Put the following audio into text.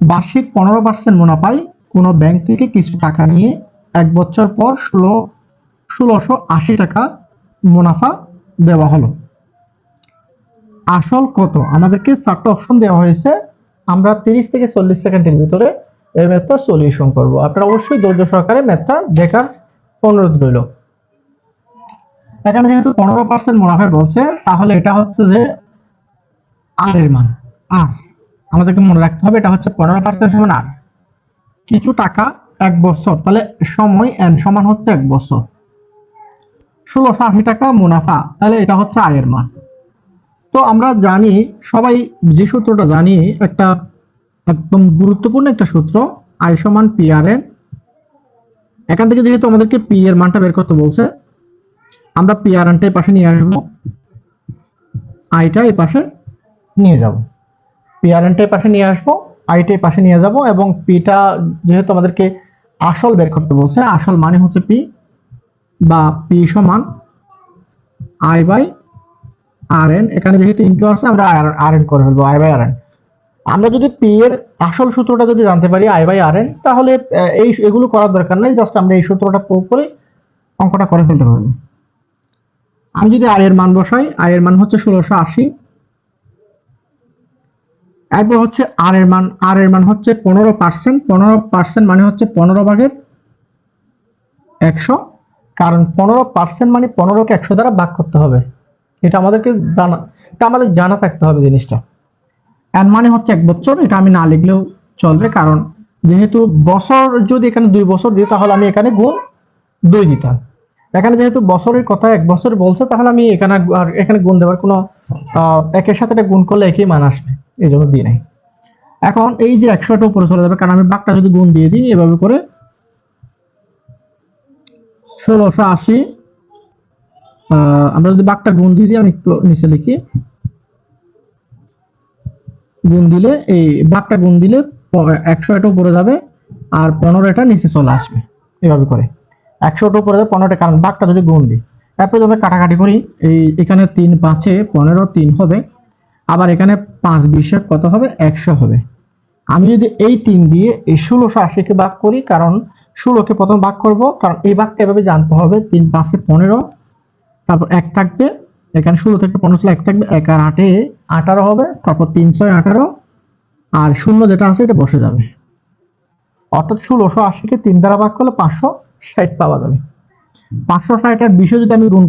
বার্ষিক পনেরো পার্সেন্ট মুনাফায় কোনো ব্যাংক থেকে কিছু টাকা নিয়ে এক বছর পর ষোলো, ষোলোশো আশি টাকা মুনাফা দেওয়া হলো। আসল কত? আমাদেরকে চারটা অপশন দেওয়া হয়েছে। আমরা তিরিশ থেকে চল্লিশ সেকেন্ডের ভিতরে এই ম্যাথটা সলিউশন করব। আপনারা অবশ্যই ধৈর্য সহকারে ম্যাথটা দেখার অনুরোধ রইল। এখানে যেহেতু পনেরো পার্সেন্ট মুনাফা বলছে, তাহলে এটা হচ্ছে যে আর এর মান। আর আমাদেরকে মনে রাখতে হবে, এটা হচ্ছে পনেরো পার্সেন্ট সমান আর কিছু টাকা এক বছর, তাহলে সময় এন সমান হচ্ছে এক বছর। ষোলোশো আশি টাকা মুনাফা, তাহলে এটা হচ্ছে আয়ের মান। তো আমরা জানি, সবাই যে সূত্রটা জানি, একটা একদম গুরুত্বপূর্ণ একটা সূত্র, আয় সমান পি আর এন এখান থেকে যেহেতু আমাদেরকে পি এর মানটা বের করতে বলছে, আমরা পি আর এনটা পাশে নিয়ে আসব আইটা এই পাশে নিয়ে যাব। পি আর এনটা এই পাশে নিয়ে আসব আইটা এই পাশে নিয়ে যাব এবং পিটা যেহেতু আমাদেরকে আসল বের করতে বলছে, আসল মানে হচ্ছে পি বা পি সমান আই বাই আর এন এখানে যেহেতু ইনটু আছে, আমরা আর এন করে ফেলব আই বাই আর এন আমরা যদি পি এর আসল সূত্রটা যদি জানতে পারি আই বাই আর এন তাহলে এই এগুলো করার দরকার নেই জাস্ট আমরা এই সূত্রটা প্রয়োগ করে অঙ্কটা করে ফেলতে পারব। আমি যদি আয় এর মান বসাই আই এর মান হচ্ছে ষোলোশো আশি এরপর হচ্ছে আর এর মান আর এর মান হচ্ছে পনেরো পার্সেন্ট পনেরো পার্সেন্ট মানে হচ্ছে পনেরো ভাগের একশো। কারণ পনেরো পার্সেন্ট মানে পনেরোকে একশো দ্বারা ভাগ করতে হবে। এটা আমাদেরকে জানা, এটা আমাদের জানা থাকতে হবে জিনিসটা। এন মানে হচ্ছে এক বছর, এটা আমি না লিখলেও চলবে, কারণ যেহেতু বছর যদি এখানে দুই বছর দিই, তাহলে আমি এখানে গুণ দুই দিতাম। এখানে যেহেতু বছরের কথা এক বছর বলছে, তাহলে আমি এখানে আর এখানে গুণ দেওয়ার কোনো একের সাথে গুণ করলে একই মান আসবে। এই জন্য দিই নাই। এখন এই যে একশোটা উপরে চলে যাবে, কারণ আমি বাঘটা যদি গুণ দিয়ে দিই, এভাবে করে ষোলোশো আশি আমরা যদি বাঘটা গুণ দিয়ে দিই, আমি একটু নিচে লিখি। গুণ দিলে, এই বাঘটা গুণ দিলে একশো এটা উপরে যাবে, আর পনেরো এটা নিচে চলে আসবে, এভাবে করে। একশোটা উপরে যাবে, পনেরোটা, কারণ বাঘটা যদি গুণ দিই। তারপরে যদি কাটাকাটি করি, এই এখানে তিন পাঁচে পনেরো তিন হবে আবার এখানে পাঁচ বিশে কত হবে? একশো হবে। আমি যদি এই তিন দিয়ে এই ষোলোশো আশিকে ভাগ করি, কারণ ষোলোকে প্রথম ভাগ করব, কারণ এই ভাগটা এভাবে জানতে হবে, তিন পাঁচে পনেরো, তারপর এক থাকবে, এখানে ষোলো থেকে পনেরো এক থাকবে, এক আর আটে আঠারো হবে, তারপর তিন ছয় আঠারো, আর শূন্য যেটা আছে এটা বসে যাবে। অর্থাৎ ষোলোশো আশিকে তিন দ্বারা ভাগ করলে পাঁচশো ষাট পাওয়া যাবে। পাঁচশো ষাটের বিষয় যদি আমি গুণ